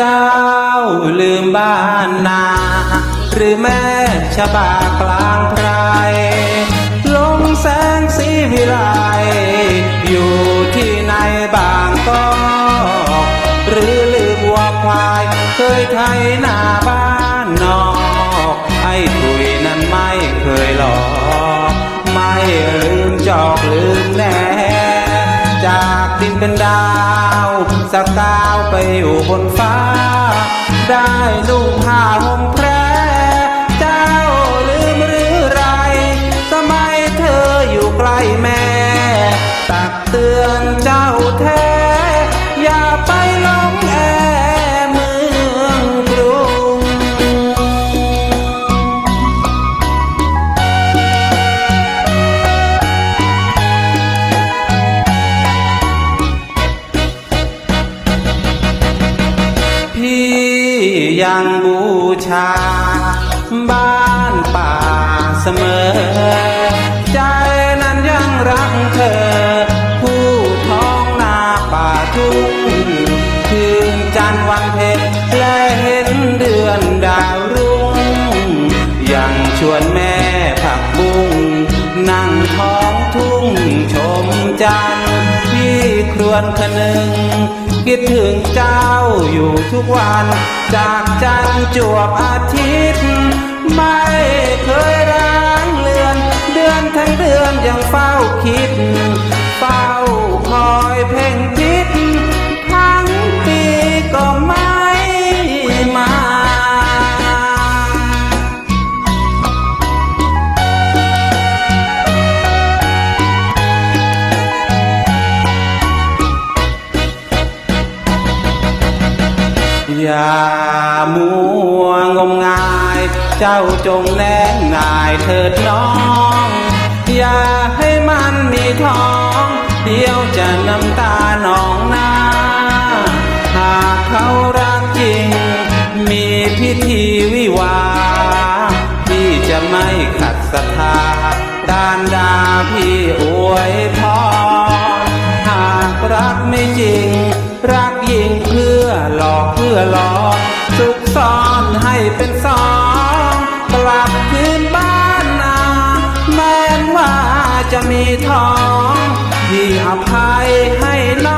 เจ้าลืมบ้านนา หรือแม่ชะบากลางไพรลงแสงสีวิไลอยู่ที่ในบางกอกหรือลืมวัวควาย เคยไทยหน้าบ้านนอกไอ้ถุยนั้นไม่เคยหลอก ไม่ลืมจอกลืม เป็นดาว สักดาวไปอยู่บนฟ้า ได้นุ่งผ้าห่มพระ ยังบูชา บ้านป่าเสมอ ใจนั้นยังรักเธอ ผู้ท้องนาป่าทุ่งคืนจันทร์วันเพ็ญและเห็นเดือนดาวรุ่ง ยังชวนแม่ผักบุ้งนั่งท้องทุ่งชมจันทร์พี่ครวนคนึง คิดถึงเจ้าอยู่ทุกวัน จากจันทร์จวบอาทิตย์ ไม่เคยร้างเลือน เดือนทั้งเดือนยังเฝ้าคิด อย่ามัวงมงาย เจ้าจงแนงนายเถิดน้อง อย่าให้มันมีท้อง เดี๋ยวจะน้ำตาหนองหน้า หากเขารักจริง มีพิธีวิวาพี่จะไม่ขัดศรัทธาดานดาพี่อวยพรหากรักไม่จริง อกเพื่อหลอกสุขซ้อนให้เป็นสองกลับคืนบ้านนาแม้ว่าจะมีทองที่อภัยให้น้อง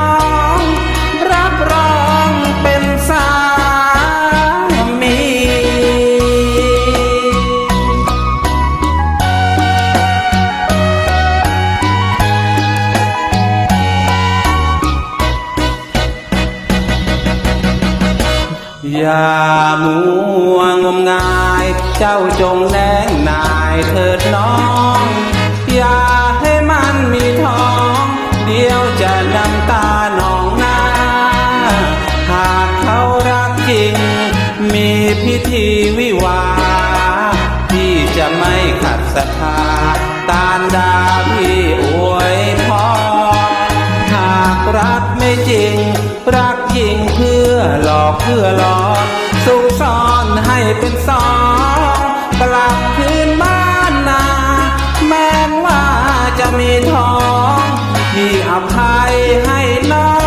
อย่ามัวงมงาย เจ้าจงแนงนายเถิดน้อง อย่าให้มันมีท้อง เดี๋ยวจะน้ำตาหนองหน้า หากเขารักจริง มีพิธีวิวาพี่จะไม่ขัดศรัทธาตานดาพี่อวยพรหากรักไม่จริง รักยิ่งเพื่อ อหลอกเพื่อหลอกสุกซ่อนให้เป็นสองกลับคืนบ้านนา แม้ว่าจะมีทอง ที่อภัยให้น้อง